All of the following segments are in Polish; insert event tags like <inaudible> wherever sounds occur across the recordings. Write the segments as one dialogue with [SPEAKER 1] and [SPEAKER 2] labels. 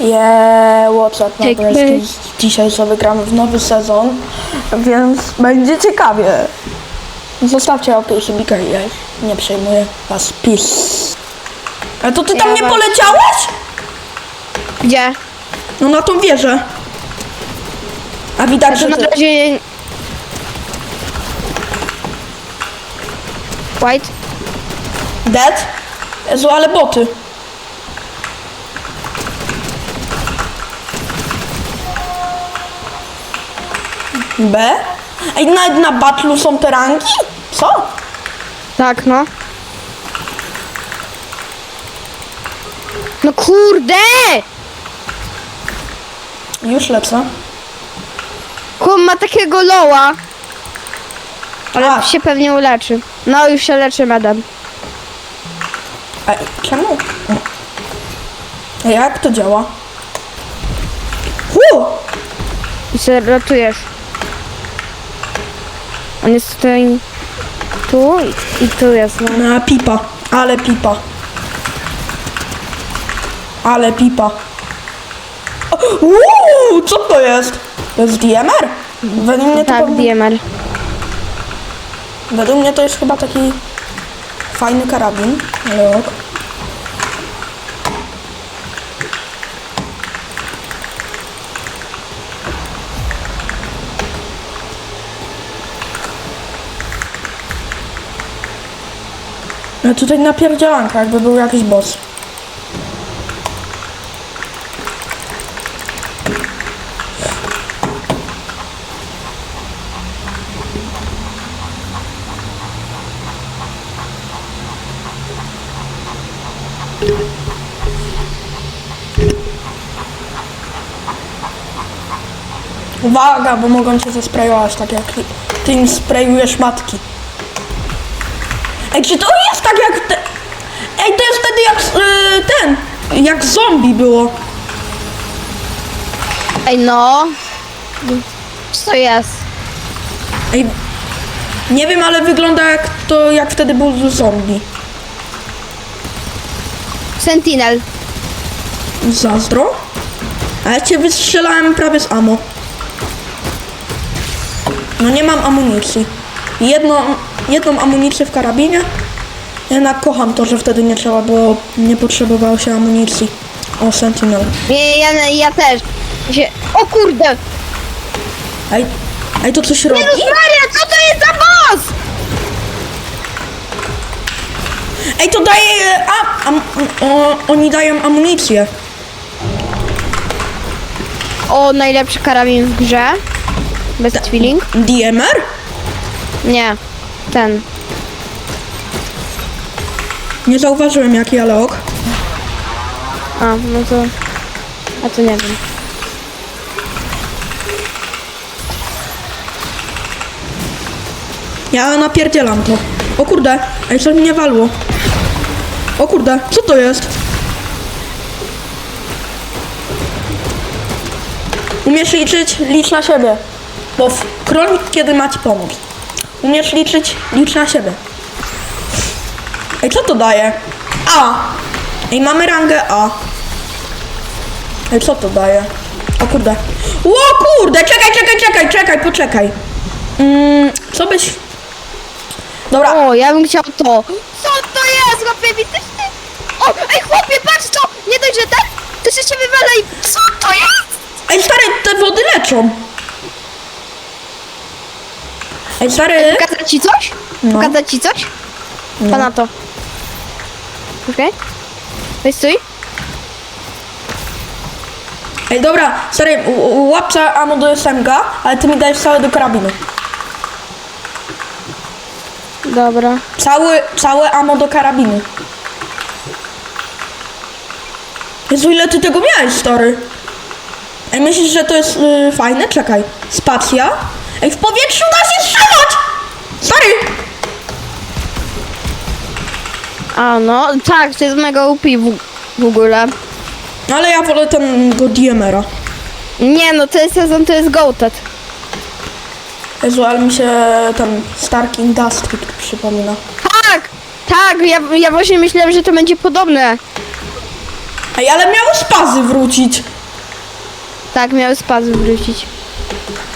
[SPEAKER 1] Yeah, what's up,
[SPEAKER 2] Take?
[SPEAKER 1] Dzisiaj sobie gramy w nowy sezon, więc będzie ciekawie. Zostawcie łapkę i subika, ja nie przejmuję was. Peace. A to ty tam
[SPEAKER 2] Ja
[SPEAKER 1] nie
[SPEAKER 2] was-
[SPEAKER 1] poleciałeś?
[SPEAKER 2] Gdzie?
[SPEAKER 1] No na tą wieżę. A widać,
[SPEAKER 2] A to
[SPEAKER 1] że
[SPEAKER 2] na
[SPEAKER 1] ty...
[SPEAKER 2] razie... White?
[SPEAKER 1] Dead? Jezu, ale boty. B? Ej, nawet na battlu są te ranki? Co?
[SPEAKER 2] Tak, no. No kurde!
[SPEAKER 1] Już lecę.
[SPEAKER 2] Chłop ma takiego loła. Ale
[SPEAKER 1] A.
[SPEAKER 2] się pewnie uleczy. No już się leczy medem.
[SPEAKER 1] Ej, czemu? Ej, jak to działa? Hu!
[SPEAKER 2] I się ratujesz. On jest tutaj... Tu i, i tu jest, no.
[SPEAKER 1] A, pipa. Ale pipa. Ale pipa. Uuu, co to jest? To jest DMR? Według mnie to,
[SPEAKER 2] Tak,
[SPEAKER 1] powinien-
[SPEAKER 2] DMR.
[SPEAKER 1] według mnie to jest chyba taki fajny karabin. Ale ok. No tutaj napierdzielanka, jakby był jakiś boss. Uwaga, bo mogą cię zasprayować, tak jak ty, ty im sprayujesz matki. Ej, czy to jest tak jak te... Ej, to jest wtedy jak y, ten, jak zombie było.
[SPEAKER 2] Ej, no. Co to jest?
[SPEAKER 1] Ej, nie wiem, ale wygląda jak to, jak wtedy był zombie.
[SPEAKER 2] Sentinel.
[SPEAKER 1] Zazdro? A ja cię wystrzelałem prawie z ammo. No nie mam amunicji. Jedną, jedną amunicję w karabinie. Jednak kocham to, że wtedy nie trzeba było, nie potrzebowało się amunicji. O, Sentinel.
[SPEAKER 2] Nie, ja, ja też. Się... O kurde!
[SPEAKER 1] Ej, ej, to coś robi?
[SPEAKER 2] Jezus Maria, co to jest za boss?
[SPEAKER 1] Ej, to daje... A, am, o, oni dają amunicję.
[SPEAKER 2] O, najlepszy karabin w grze. Bez feeling.
[SPEAKER 1] DMR?
[SPEAKER 2] Nie. Ten.
[SPEAKER 1] Nie zauważyłem jaki, ale ok.
[SPEAKER 2] A, no to... A to nie wiem.
[SPEAKER 1] Ja napierdzielam to. O kurde, ej, coś mnie walło. O kurde, co to jest? Umiesz liczyć? Licz na siebie. Bo w kronik, kiedy ma ci pomóc. Umiesz liczyć? Licz na siebie. Ej, co to daje? A. Ej, mamy rangę A. Ej, co to daje? O kurde. O kurde, czekaj, czekaj, czekaj, czekaj, poczekaj. Mm, co byś... Dobra,
[SPEAKER 2] O, ja bym chciał to. Co to jest, chłopie, widzisz ty? O, ej chłopie, patrz co! Nie dość, że tak, to się wywala i... Co to jest?
[SPEAKER 1] ej stary, te wody leczą. Ej stary,
[SPEAKER 2] Pokazać ci coś?
[SPEAKER 1] No.
[SPEAKER 2] Pokazać ci coś? Pana to. Okej. Okay. stój.
[SPEAKER 1] ej dobra, stary, łapca ammo do SMG, ale ty mi dajesz całe do karabinu.
[SPEAKER 2] Dobra.
[SPEAKER 1] Cały, całe ammo do karabinu. Jezu, ile ty tego miałeś, stary? Ej, myślisz, że to jest y, fajne? Czekaj. Spacja. Ej, w powietrzu da się strzelać! Stary!
[SPEAKER 2] A no, tak, to jest mega upi w, w ogóle.
[SPEAKER 1] Ale ja wolę tego DMR-a.
[SPEAKER 2] Nie no, ten sezon to jest goated.
[SPEAKER 1] Jezu, ale mi się ten Stark Industry tu przypomina.
[SPEAKER 2] Tak! Tak, ja, ja właśnie myślałem, że to będzie podobne.
[SPEAKER 1] Ej, ale miało spazy wrócić.
[SPEAKER 2] Tak, miały spazy wrócić.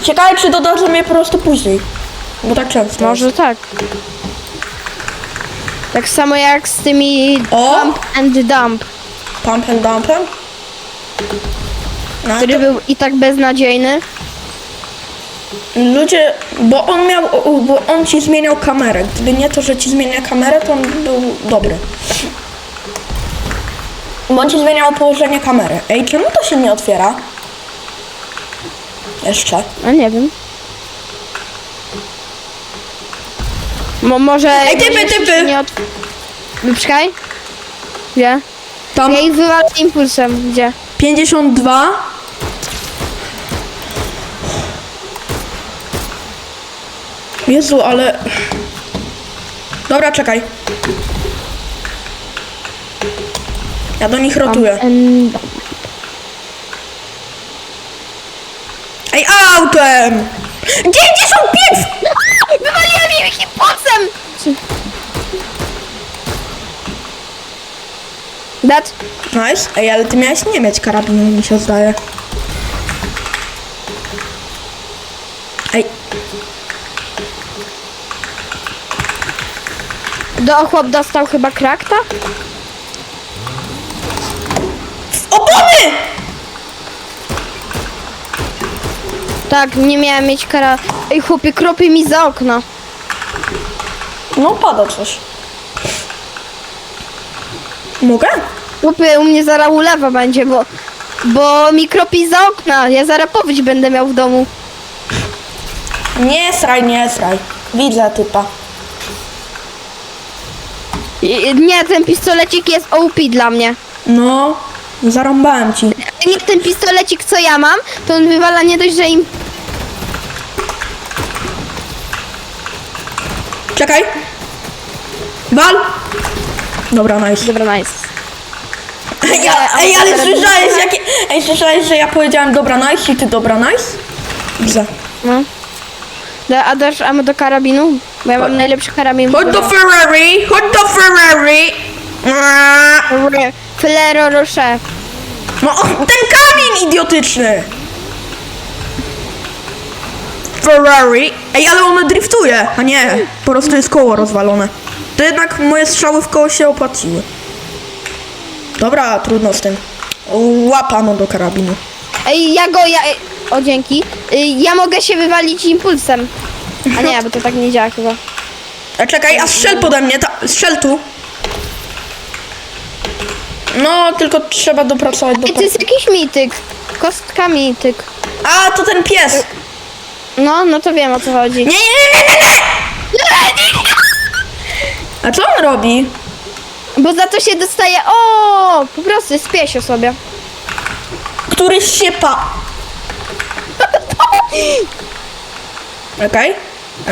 [SPEAKER 1] Ciekawe, czy dodadzą mnie po prostu później. Bo tak często.
[SPEAKER 2] Może tak. Tak samo jak z tymi
[SPEAKER 1] O!
[SPEAKER 2] Dump and Dump,
[SPEAKER 1] Pump and dumpem. No,
[SPEAKER 2] który
[SPEAKER 1] to
[SPEAKER 2] był i tak beznadziejny.
[SPEAKER 1] ludzie, bo on miał, bo on ci zmieniał kamerę. Gdyby nie to, że ci zmienia kamerę, to on był dobry. Bo on ci zmieniał położenie kamery. Ej, czemu to się nie otwiera? Jeszcze.
[SPEAKER 2] A nie wiem. Mo, może...
[SPEAKER 1] Ej, typy, typy!
[SPEAKER 2] Nie od... Czekaj. Gdzie?
[SPEAKER 1] Tam
[SPEAKER 2] Ja ich wywalę impulsem. Gdzie?
[SPEAKER 1] 52. Jezu, ale... Dobra, czekaj. Ja do nich rotuję.
[SPEAKER 2] Em,
[SPEAKER 1] Ej, autem! 95!
[SPEAKER 2] Wywaliłem ich impulsem! Dat?
[SPEAKER 1] Nice. Ej, ale ty miałeś nie mieć karabinu, mi się zdaje. Ej,
[SPEAKER 2] Do chłop dostał chyba krakta? Tak, nie miałem mieć kara... Ej, chłopie, kropie mi za okno.
[SPEAKER 1] No, pada coś. Mogę?
[SPEAKER 2] Chłopie, u mnie zaraz ulewa będzie, bo... Bo mi kropi za okna. Ja zaraz powódź będę miał w domu.
[SPEAKER 1] Nie sraj, nie sraj. Widzę typa.
[SPEAKER 2] I- Nie, ten pistolecik jest OP dla mnie.
[SPEAKER 1] No, zarąbałem ci.
[SPEAKER 2] Nie ten pistolecik, co ja mam, to on wywala nie dość, że im...
[SPEAKER 1] Czekaj. Wal! Dobra, nice.
[SPEAKER 2] Dobra, nice.
[SPEAKER 1] Ej, a- ej ale słyszałeś, jakie... Ej, słyszałeś, że ja powiedziałem dobra, nice i ty dobra, nice? Widzę.
[SPEAKER 2] No. Da, a dasz ammo do karabinu? Bo ja mam najlepszy karabin.
[SPEAKER 1] Chodź do Ferrari, chodź do Ferrari.
[SPEAKER 2] Flero Rocher.
[SPEAKER 1] No, ten kamień idiotyczny. Ferrari. Ej, ale ono driftuje. A nie, po prostu jest koło rozwalone. To jednak moje strzały w koło się opłaciły. Dobra, trudno z tym. Łapano do karabinu.
[SPEAKER 2] Ej, ja go, ja... O, dzięki. Y, Ja mogę się wywalić impulsem. A nie, bo to tak nie działa chyba.
[SPEAKER 1] A czekaj, a strzel pode mnie, ta, strzel tu. No, tylko trzeba dopracować do...
[SPEAKER 2] Ej, to jest jakiś mityk. Kostka mityk.
[SPEAKER 1] A, to ten pies.
[SPEAKER 2] No, no to wiem o co chodzi.
[SPEAKER 1] Nie, nie, nie, nie, nie, nie! A co on robi?
[SPEAKER 2] Bo za to się dostaje... O, po prostu spieś o sobie.
[SPEAKER 1] Któryś się pa... Okej.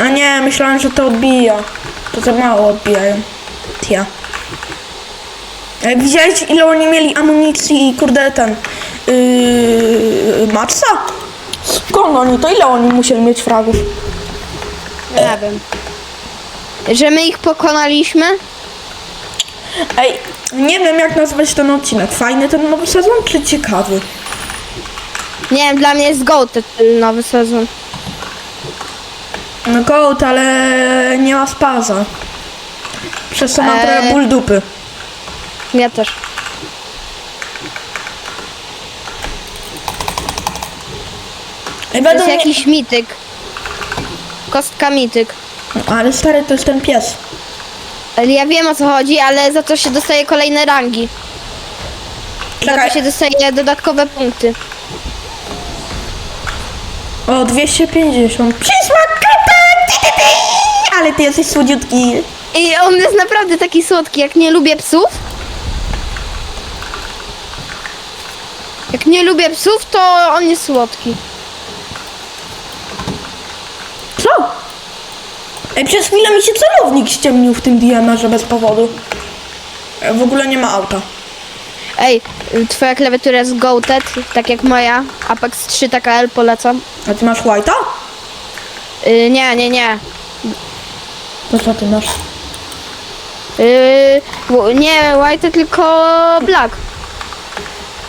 [SPEAKER 1] A nie, myślałem, że to odbija. To za mało odbijają. Tia. Jak widziałeś, ile oni mieli amunicji i kurde ten... Yy, Maxa? Skąd oni? To ile oni musieli mieć fragów?
[SPEAKER 2] Nie wiem. Że my ich pokonaliśmy?
[SPEAKER 1] Ej, nie wiem jak nazwać ten odcinek. Fajny ten nowy sezon, czy ciekawy?
[SPEAKER 2] Nie wiem, dla mnie jest GOAT ten nowy sezon.
[SPEAKER 1] No gołd, ale nie ma spaza. Przez to mam
[SPEAKER 2] Eee.
[SPEAKER 1] trochę ból dupy.
[SPEAKER 2] Ja też.
[SPEAKER 1] Ej,
[SPEAKER 2] To jest
[SPEAKER 1] mnie...
[SPEAKER 2] jakiś mityk. Kostka mityk.
[SPEAKER 1] Ale stary, to jest ten pies.
[SPEAKER 2] Ale ja wiem o co chodzi, ale za to się dostaje kolejne rangi. Za
[SPEAKER 1] Czekaj.
[SPEAKER 2] to się dostaje dodatkowe punkty.
[SPEAKER 1] O, 250. Przysmak krypek! Ale ty jesteś słodziutki.
[SPEAKER 2] I on jest naprawdę taki słodki. Jak nie lubię psów, jak nie lubię psów, to on jest słodki.
[SPEAKER 1] Co? Ej, przez chwilę mi się celownik ściemnił w tym DMR-ze bez powodu. E, W ogóle nie ma auta.
[SPEAKER 2] Ej, twoja klawiatura jest goated, tak jak moja. Apex 3 taka L polecam.
[SPEAKER 1] A ty masz white'a?
[SPEAKER 2] Y, nie, nie, nie.
[SPEAKER 1] To co ty masz?
[SPEAKER 2] W- nie, white tylko black.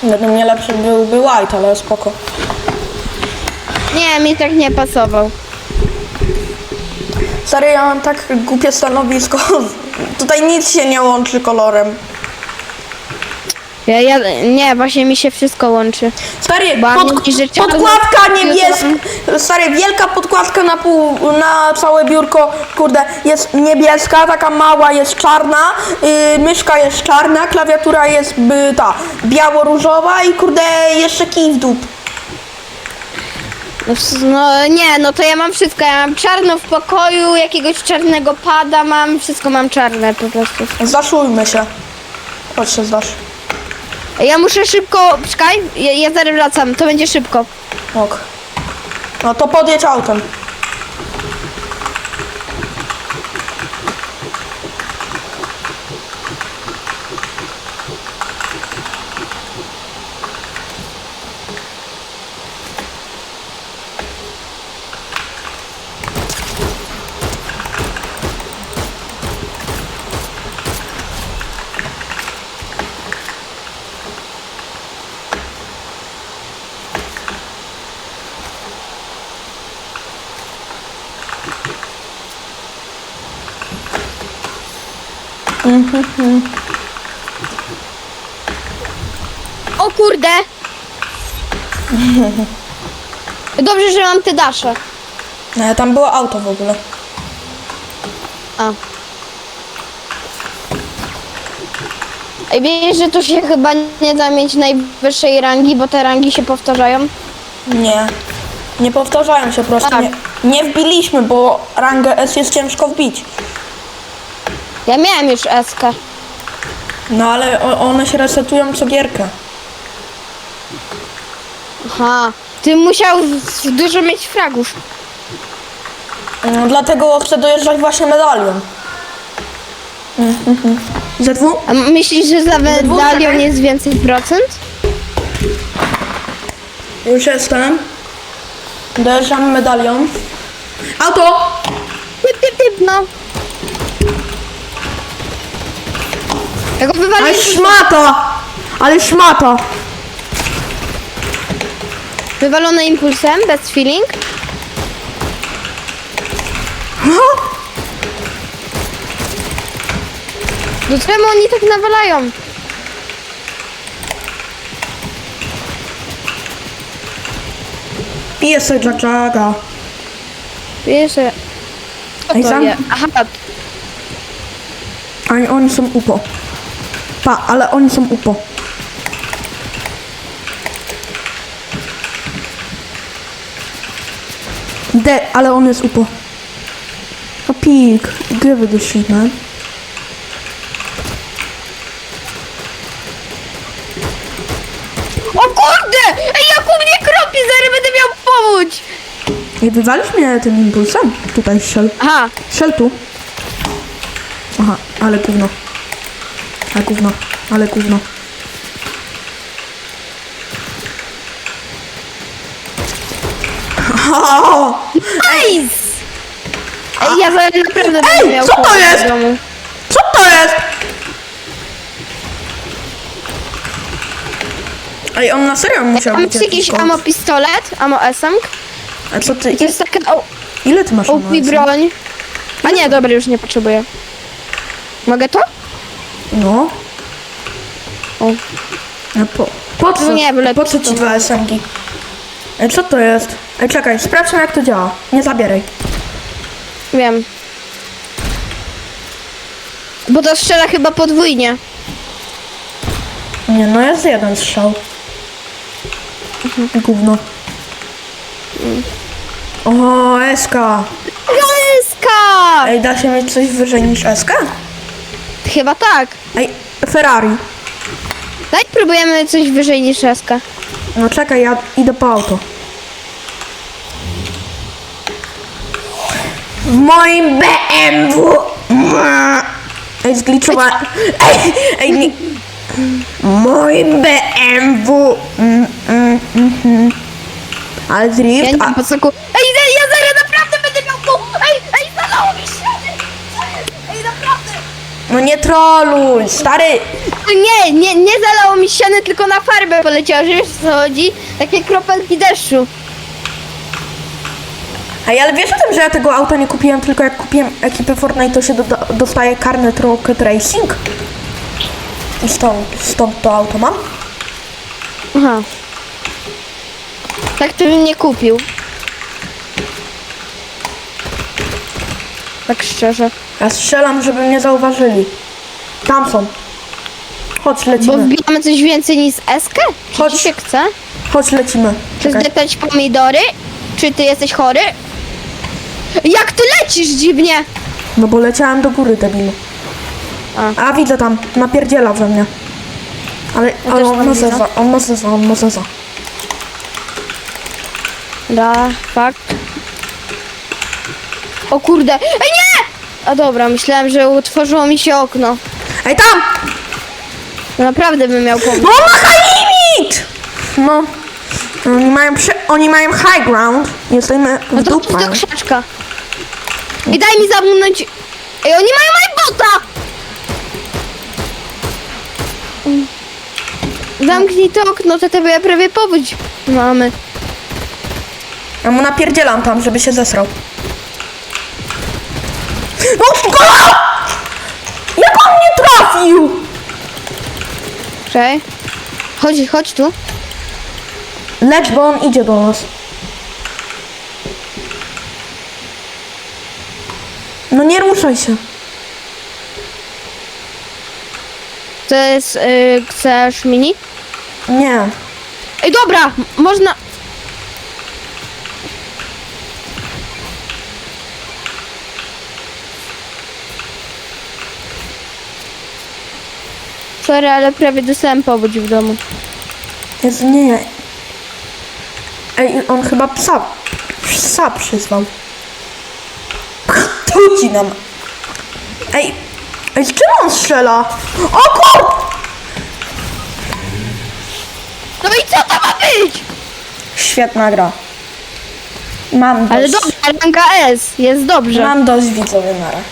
[SPEAKER 1] Według mnie lepszy byłby white, ale spoko.
[SPEAKER 2] Nie, mi tak nie pasował.
[SPEAKER 1] Stary, ja mam tak głupie stanowisko. Tutaj nic się nie łączy kolorem.
[SPEAKER 2] Ja, ja, nie, właśnie mi się wszystko łączy.
[SPEAKER 1] Stary,
[SPEAKER 2] Bo
[SPEAKER 1] pod,
[SPEAKER 2] życzę-
[SPEAKER 1] podkładka niebieska. Stary, wielka podkładka na pół, na całe biurko, kurde, jest niebieska, taka mała jest czarna, yy, myszka jest czarna, klawiatura jest by, ta, biało-różowa i kurde, jeszcze kij w dup.
[SPEAKER 2] No, w- no nie, no to ja mam wszystko. Ja mam czarno w pokoju, jakiegoś czarnego pada mam, wszystko mam czarne po prostu.
[SPEAKER 1] Zdaszujmy się. Chodź się zdasz.
[SPEAKER 2] Ja muszę szybko, czekaj, ja, ja zaraz wracam, to będzie szybko.
[SPEAKER 1] Ok. No to podjedź autem.
[SPEAKER 2] O kurde! Dobrze, że mam te dasze.
[SPEAKER 1] No, tam było auto w ogóle.
[SPEAKER 2] A. Ej, wiesz, że tu się chyba nie da mieć najwyższej rangi, bo te rangi się powtarzają?
[SPEAKER 1] Nie. Nie powtarzają się prosto.
[SPEAKER 2] Tak.
[SPEAKER 1] Nie, nie wbiliśmy, bo rangę S jest ciężko wbić.
[SPEAKER 2] Ja miałem już eskę.
[SPEAKER 1] No ale o, one się resetują co gierkę.
[SPEAKER 2] Aha. Ty musiał dużo mieć fragów.
[SPEAKER 1] No, dlatego chcę dojeżdżać właśnie medalion. <laughs> Mhm. ZW?
[SPEAKER 2] A myślisz, że za medalion jest więcej procent?
[SPEAKER 1] Już jestem. Dojeżdżamy medalion. Auto!
[SPEAKER 2] Typ, typ, typ, no. Ja go
[SPEAKER 1] Ale
[SPEAKER 2] wywaliłem.
[SPEAKER 1] szmata! Ale!
[SPEAKER 2] Wywalone impulsem, bez feeling. Do czemu oni tak nawalają?
[SPEAKER 1] Piję sobie Jack Jacka.
[SPEAKER 2] Wiesz, że... Co
[SPEAKER 1] Ej,
[SPEAKER 2] to
[SPEAKER 1] sam-
[SPEAKER 2] je? Aha,
[SPEAKER 1] Oni, oni są upo. Pa, ale oni są upo. De, ale on jest upo. A it a shit, man.
[SPEAKER 2] O kurde! Ej, jak u mnie kropi, zaraz będę miał powódź!
[SPEAKER 1] Ej, wywalisz mnie tym impulsem? Tutaj strzel.
[SPEAKER 2] Aha,
[SPEAKER 1] Strzel tu. Aha, ale gówno. Ale gówno, ale gówno. <laughs>
[SPEAKER 2] nice! Ej, ja zaraz naprawdę
[SPEAKER 1] Ej,
[SPEAKER 2] miał
[SPEAKER 1] co to jest?
[SPEAKER 2] w domu.
[SPEAKER 1] Co to jest? Ej, on na serio musiał
[SPEAKER 2] A
[SPEAKER 1] być
[SPEAKER 2] masz jakiś
[SPEAKER 1] koks.
[SPEAKER 2] amo pistolet, amo esam?
[SPEAKER 1] A co ty,
[SPEAKER 2] To jest taka o-
[SPEAKER 1] ile ty masz
[SPEAKER 2] OP broń. A nie, dobra, już nie potrzebuję. Mogę to?
[SPEAKER 1] No.
[SPEAKER 2] O.
[SPEAKER 1] A po, po co,
[SPEAKER 2] nie, byle
[SPEAKER 1] po co ci dwa SMG? Ej, co to jest? Ej, czekaj, sprawdźmy jak to działa. Nie zabieraj.
[SPEAKER 2] Wiem. Bo to strzela chyba podwójnie.
[SPEAKER 1] Nie, no jest jeden strzał. Gówno. O, SK.
[SPEAKER 2] Galeska!
[SPEAKER 1] Ej, da się mieć coś wyżej niż SK?
[SPEAKER 2] Chyba tak.
[SPEAKER 1] Ej, Ferrari.
[SPEAKER 2] Daj próbujemy coś wyżej niż eska.
[SPEAKER 1] No czekaj, ja idę po auto. W moim BMW. Ej, zgliczowałem. Ej, ej, nie. Moim BMW. Mm, mm, mhm. Ale
[SPEAKER 2] Ja
[SPEAKER 1] drift.
[SPEAKER 2] nie
[SPEAKER 1] A,
[SPEAKER 2] wiem po co ku...
[SPEAKER 1] no nie troluj, stary.
[SPEAKER 2] Nie, nie, nie zalało mi ściany, tylko na farbę poleciało, że wiesz o co chodzi? Takie kropelki deszczu.
[SPEAKER 1] Ej, ale wiesz o tym, że ja tego auta nie kupiłem, tylko jak kupiłem ekipę Fortnite, to się doda- dostaje karnet Rocket Racing. I stąd, stąd to auto mam.
[SPEAKER 2] Aha. Tak to bym nie kupił. Tak szczerze.
[SPEAKER 1] Ja strzelam, żeby mnie zauważyli. Tam są. Chodź,
[SPEAKER 2] Bo
[SPEAKER 1] lecimy.
[SPEAKER 2] wbijamy coś więcej niż eskę? Czy
[SPEAKER 1] Chodź.
[SPEAKER 2] ci się chce?
[SPEAKER 1] Chodź, lecimy.
[SPEAKER 2] Czy
[SPEAKER 1] Czekaj.
[SPEAKER 2] zdeptać pomidory? Czy ty jesteś chory? Jak ty lecisz dziwnie?
[SPEAKER 1] No bo leciałem do góry, debilu.
[SPEAKER 2] A.
[SPEAKER 1] A, widzę tam, napierdziela we mnie. Ale, ale
[SPEAKER 2] też
[SPEAKER 1] on
[SPEAKER 2] tam
[SPEAKER 1] ma
[SPEAKER 2] widzę.
[SPEAKER 1] zeza, on ma zeza, on ma zeza.
[SPEAKER 2] Da, fakt. O kurde. Ej nie! A dobra, myślałem, że utworzyło mi się okno.
[SPEAKER 1] Ej, tam!
[SPEAKER 2] No naprawdę bym miał pomóc.
[SPEAKER 1] No on ma high limit! No. Oni mają, prze, oni mają high ground. Jesteśmy
[SPEAKER 2] No
[SPEAKER 1] w
[SPEAKER 2] to chodź
[SPEAKER 1] dupę.
[SPEAKER 2] do krzaczka. I daj mi zamknąć. Ej, oni mają majbota! Zamknij to okno, to tebe prawie powódź mamy.
[SPEAKER 1] Ja mu napierdzielam tam, żeby się zesrał. No, go! Jak on mnie trafił?
[SPEAKER 2] Czekaj. Chodź, chodź tu.
[SPEAKER 1] Lecz, bo on idzie do nas. No nie ruszaj się.
[SPEAKER 2] To jest, yy, chcesz mini?
[SPEAKER 1] Nie.
[SPEAKER 2] Ej, dobra, m- można... Sorry, ale prawie dostałem powódź w domu.
[SPEAKER 1] Jezu, nie. Ej, on chyba psa, psa przyzwał. Ci nam. Ej, ej, z czym on strzela? O kur...
[SPEAKER 2] No i co to ma być?
[SPEAKER 1] Świetna gra. Mam dość.
[SPEAKER 2] Ale dobra, ranka S, jest dobrze.
[SPEAKER 1] Mam dość widzowie na rak.